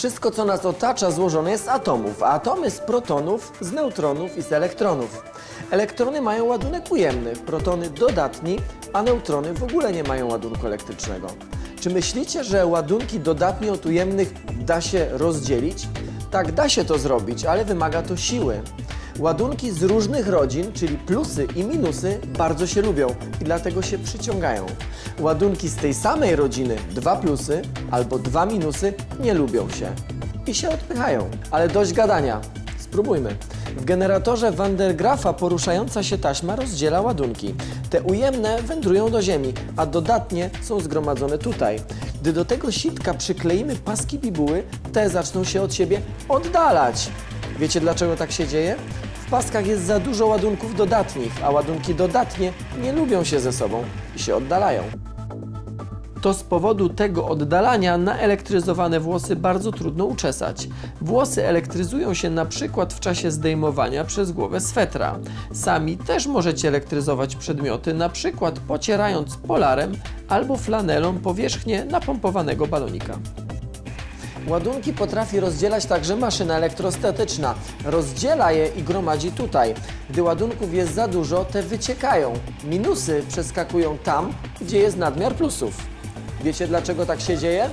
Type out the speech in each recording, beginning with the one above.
Wszystko, co nas otacza, złożone jest z atomów, a atomy z protonów, z neutronów i z elektronów. Elektrony mają ładunek ujemny, protony dodatni, a neutrony w ogóle nie mają ładunku elektrycznego. Czy myślicie, że ładunki dodatnie od ujemnych da się rozdzielić? Tak, da się to zrobić, ale wymaga to siły. Ładunki z różnych rodzin, czyli plusy i minusy, bardzo się lubią i dlatego się przyciągają. Ładunki z tej samej rodziny, dwa plusy albo dwa minusy, nie lubią się i się odpychają. Ale dość gadania. Spróbujmy. W generatorze Van der poruszająca się taśma rozdziela ładunki. Te ujemne wędrują do Ziemi, a dodatnie są zgromadzone tutaj. Gdy do tego sitka przykleimy paski bibuły, te zaczną się od siebie oddalać. Wiecie dlaczego tak się dzieje? Paskach jest za dużo ładunków dodatnich, a ładunki dodatnie nie lubią się ze sobą i się oddalają. To z powodu tego oddalania naelektryzowane włosy bardzo trudno uczesać. Włosy elektryzują się na przykład w czasie zdejmowania przez głowę swetra. Sami też możecie elektryzować przedmioty, na przykład pocierając polarem albo flanelą powierzchnię napompowanego balonika. Ładunki potrafi rozdzielać także maszyna elektrostatyczna. Rozdziela je i gromadzi tutaj. Gdy ładunków jest za dużo, te wyciekają. Minusy przeskakują tam, gdzie jest nadmiar plusów. Wiecie dlaczego tak się dzieje?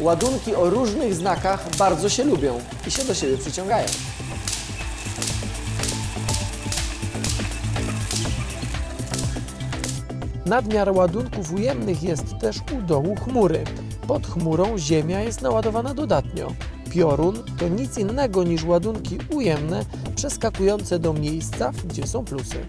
Ładunki o różnych znakach bardzo się lubią i się do siebie przyciągają. Nadmiar ładunków ujemnych jest też u dołu chmury. Pod chmurą Ziemia jest naładowana dodatnio. Piorun to nic innego niż ładunki ujemne przeskakujące do miejsca, gdzie są plusy.